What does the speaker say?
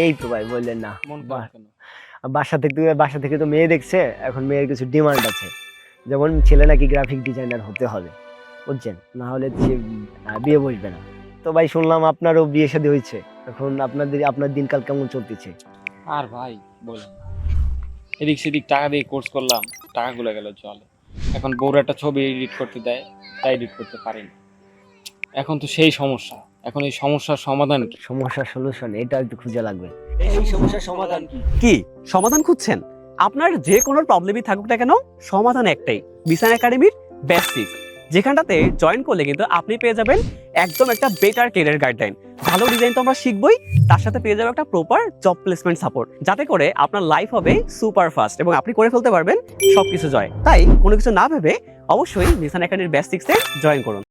এই তো ভাই বললেন না। বাসা থেকে বাসা থেকে তো মেয়ে দেখছে এখন মেয়ের কিছু ডিমান্ড আছে। যেমন ছেলে নাকি গ্রাফিক ডিজাইনার হতে হবে বুঝছেন? না হলে সে বিয়ে বসবে না। তো ভাই শুনলাম আপনারও বিয়ে শাদী হয়েছে। এখন আপনাদের আপনার দিনকাল কেমন চলতেছে? আর ভাই বলেন এদিক সেদিক টাকা দিয়ে কোর্স করলাম টাকাগুলো গেল জলে। এখন বউর একটা ছবি এডিট করতে দেয় তাই এডিট করতে পারি না এখন তো সেই সমস্যা। এখন এই সমস্যার সমাধান কি? সমস্যার সলিউশন এটা একটু খুঁজে লাগবে। এই সমস্যার সমাধান কি? কি? সমাধান খুঁজছেন? আপনার যে কোনো প্রবলেমই থাকুক না কেন সমাধান একটাই বিসান একাডেমির বেসিক যেখানটাতে জয়েন করলে কিন্তু আপনি পেয়ে যাবেন একদম একটা বেটার কেরিয়ার গাইডলাইন ভালো ডিজাইন তো আমরা শিখবই তার সাথে পেয়ে যাব একটা প্রপার জব প্লেসমেন্ট সাপোর্ট যাতে করে আপনার লাইফ হবে সুপার ফাস্ট এবং আপনি করে ফেলতে পারবেন সবকিছু জয়। তাই কোনো কিছু না ভেবে অবশ্যই নিসান একাডেমির বেসিক্সে জয়েন করুন।